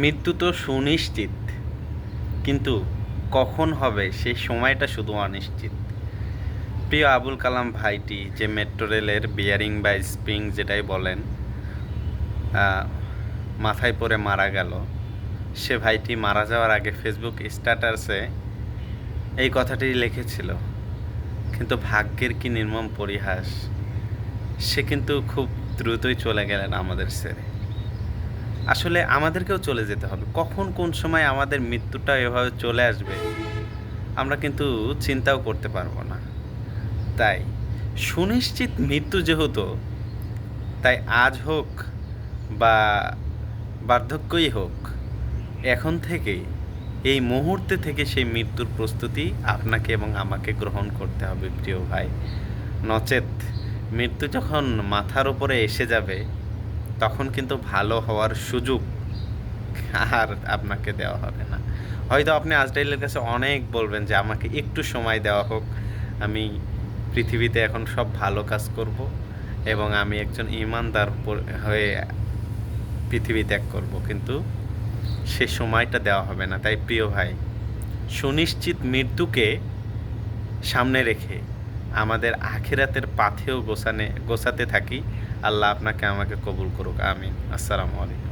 মৃত্যু তো সুনিশ্চিত। কিন্তু কখন হবে সেই সময়টা শুধু অনিশ্চিত। প্রিয় আবুল কালাম ভাইটি যে মেট্রো রেলের বিয়ারিং বা স্প্রিং যেটাই বলেন মাথায় পড়ে মারা গেল। সে ভাইটি মারা যাওয়ার আগে ফেসবুক স্ট্যাটাসে এই কথাটি লিখেছিল। কিন্তু ভাগ্যের কি নির্মম পরিহাস, সে কিন্তু খুব দ্রুতই চলে গেলেন আমাদের ছেড়ে আসলে আমাদেরকেও চলে যেতে হবে। কখন কোন সময় আমাদের মৃত্যুটা এভাবে চলে আসবে, আমরা কিন্তু চিন্তাও করতে পারব না। তাই সুনিশ্চিত মৃত্যু যেহেতু, তাই আজ হোক বা বার্ধক্যই হোক, এখন থেকেই, এই মুহূর্তে থেকে সেই মৃত্যুর প্রস্তুতি আপনাকে এবং আমাকে গ্রহণ করতে হবে, প্রিয় ভাই। নচেত মৃত্যু যখন মাথার উপরে এসে যাবে তখন কিন্তু ভালো হওয়ার সুযোগ আর আপনাকে দেওয়া হবে না। হয়তো আপনি আজরাইলের কাছে অনেক বলবেন যে, আমাকে একটু সময় দেওয়া হোক। আমি পৃথিবীতে এখন সব ভালো কাজ করব এবং আমি একজন ইমানদার হয়ে পৃথিবী ত্যাগ করব। কিন্তু সে সময়টা দেওয়া হবে না। তাই প্রিয় ভাই, সুনিশ্চিত মৃত্যুকে সামনে রেখে আমাদের আখিরাতের পাথেও গোসানে গোসাতে থাকি। আল্লাহ আপনাকে আমাকে কবুল করুক আমিন। আসসালামু আলাইকুম।